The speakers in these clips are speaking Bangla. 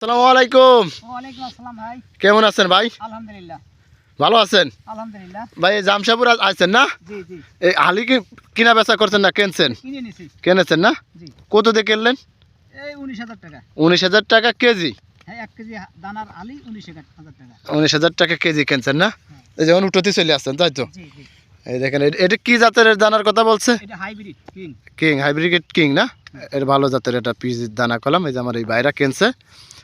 আসসালামু আলাইকুম। ওয়ালাইকুম আসসালাম ভাই। কেমন আছেন ভাই? আলহামদুলিল্লাহ। ভালো আছেন? আলহামদুলিল্লাহ। ভাই জামশাপুর আছেন না? জি জি। এই হালি কি কিনা বেচা করছেন না কেনছেন? কিনে নিছি। কেনেছেন না? জি। কত দিয়ে কিনলেন? এই উনিশ হাজার টাকা। উনিশ হাজার টাকা কেজি। হ্যাঁ কেজি দানার আলি টাকা। কেজি কেনছেন না? এই যেমন উঠোতে চলে আসছেন তাই তো? জি জি। এই দেখেন এটা কি জাতের দানার কথা বলছে? এটা hybrid king. King hybrid king না? এর ভালো জাতের এটা পিস দানা কলাম এই যে আমার এই ভাইরা কেনছে।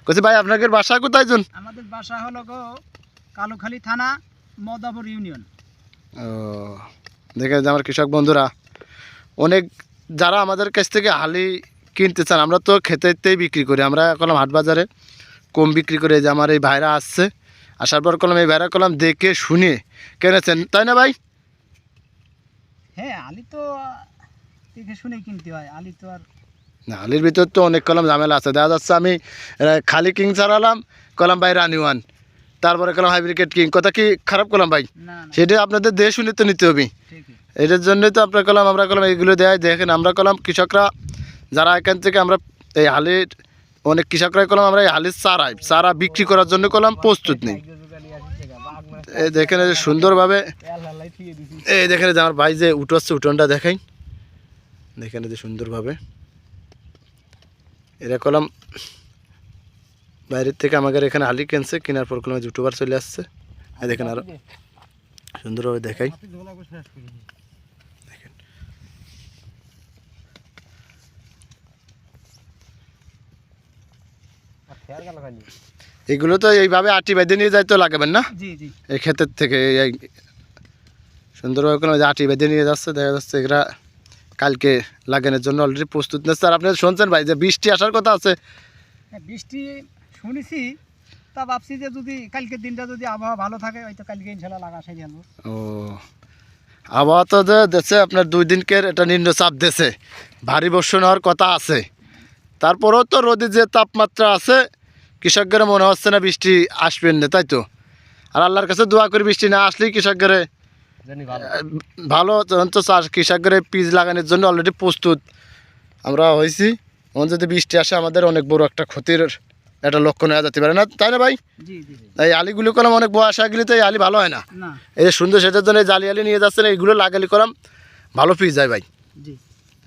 কইছে ভাই আপনাদের বাসা কোথায় জন? আমাদের বাসা হলো গো কালুখালী থানা মদাপুর ইউনিয়ন। ও দেখে যে আমার কৃষক বন্ধুরা অনেক যারা আমাদের কাছ থেকে হালি কিনতে চান আমরা তো খেতেতেই বিক্রি করি। আমরা কলম হাট বাজারে কম বিক্রি করে যে আমার এই ভাইরা আসছে। আসার পর কলম এই ভাইরা কলম দেখে শুনে কেনেছেন তাই না ভাই? হ্যাঁ আলি তো দেখে শুনেই কিনতে হয়। আলি তো আর না হালির ভিতর তো অনেক কলম ঝামেলা আছে। দেখা যাচ্ছে আমি খালি কিং ছাড়ালাম কলম ভাই রানি ওয়ান। তারপরে কলম হাইব্রিকেট কিং কথা কি খারাপ কলম ভাই? সেটা আপনাদের দেশ শুনে তো নিতে হবে। এটার জন্যই তো আপনার কলাম আমরা কলাম এইগুলো দেয় দেখেন আমরা কলাম কৃষকরা যারা এখান থেকে আমরা এই হালির অনেক কৃষকরাই কলাম আমরা এই হালির চারাই চারা বিক্রি করার জন্য কলাম প্রস্তুত নেই। এই দেখেন সুন্দরভাবে এই দেখেন যে আমার ভাই যে উঠোচ্ছে উঠোনটা দেখাই। দেখেন যে সুন্দরভাবে। এরা কলাম বাইরের থেকে আমাদের এখানে হালি কিনছে কেনার পর কলাম ইউটিউবার চলে আসছে। আর দেখেন আরও সুন্দরভাবে দেখাই। এগুলো তো এইভাবে আটি বেঁধে নিয়ে যাইতে লাগাবেন না? এই ক্ষেতের থেকে সুন্দরভাবে কোনো আটি বেঁধে নিয়ে যাচ্ছে দেখা যাচ্ছে এরা কালকে লাগানোর জন্য অলরেডি প্রস্তুত নিচ্ছে আর আপনি শুনছেন ভাই যে বৃষ্টি আসার কথা আছে? হ্যাঁ, বৃষ্টি শুনেছি তা ভাবছি যে যদি কালকের দিনটা যদি আবহাওয়া ভালো থাকে হয়তো কালকে ইনশাল্লাহ লাগা সেই ও আবহাওয়া তো যে দেশে আপনার দুই দিনকের এটা নিম্ন চাপ দেশে ভারী বর্ষণ হওয়ার কথা আছে। তারপরেও তো রোদে যে তাপমাত্রা আছে কৃষকদের মনে হচ্ছে না বৃষ্টি আসবেন না তাই তো? আর আল্লাহর কাছে দোয়া করে বৃষ্টি না আসলেই কৃষকদের ভালো। তো চাষ কৃষকদের পিজ লাগানোর জন্য অলরেডি প্রস্তুত। আমরা হয়েছি। এখন যদি বৃষ্টি আসে আমাদের অনেক বড় একটা ক্ষতির একটা লক্ষ্য হয়ে যেতে পারে না। তাই না ভাই? এই আলিগুলো কলাম অনেক বয়স গেলে তো এই আলি ভালো হয় না। এই যে সুন্দর সেটার জন্য এই জালি আলি নিয়ে যাচ্ছেন এইগুলো লাগালি কলাম ভালো পিস যায় ভাই।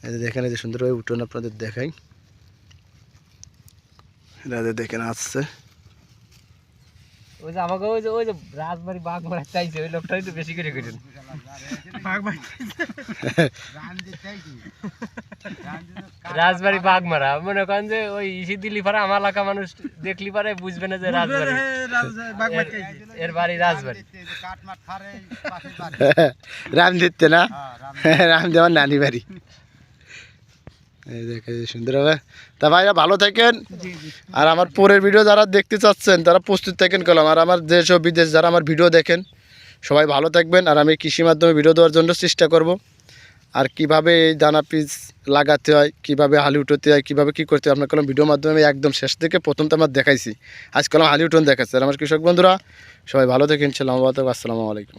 এই যে দেখেন এই যে সুন্দরভাবে উঠোন আপনাদের দেখাই। দেখেন আসছে। ওই যে আমাকে ওই যে ওই যে রাজবাড়ি বাঘ মারা চাইছে ওই লোকটাই তো বেশি করে করেন রাজবাড়ি বাঘ মারা। মনে করেন যে ওই ইসি দিলি পারে আমার এলাকা মানুষ দেখলি পারে বুঝবে না যে রাজবাড়ি। এর- এর বাড়ি রাজবাড়ি। রাম দিতে না? রাম দেওয়ার নানি বাড়ি। এই দেখে সুন্দর হবে। তা ভাইরা ভালো থাকেন। আর আমার পরের ভিডিও যারা দেখতে চাচ্ছেন তারা প্রস্তুত থাকেন কলাম। আর আমার দেশ বিদেশ যারা আমার ভিডিও দেখেন সবাই ভালো থাকবেন। আর আমি কৃষি মাধ্যমে ভিডিও দেওয়ার জন্য চেষ্টা করব। আর কীভাবে এই দানা পিস লাগাতে হয় কীভাবে হালি উঠোতে হয় কীভাবে কি করতে হয় আপনার কলম ভিডিওর মাধ্যমে একদম শেষ থেকে প্রথম তো আমার দেখাইছি। আজ কলম হালি উঠোন দেখাচ্ছে। আর আমার কৃষক বন্ধুরা সবাই ভালো থাকেন। ছিলাম আসসালামু আলাইকুম।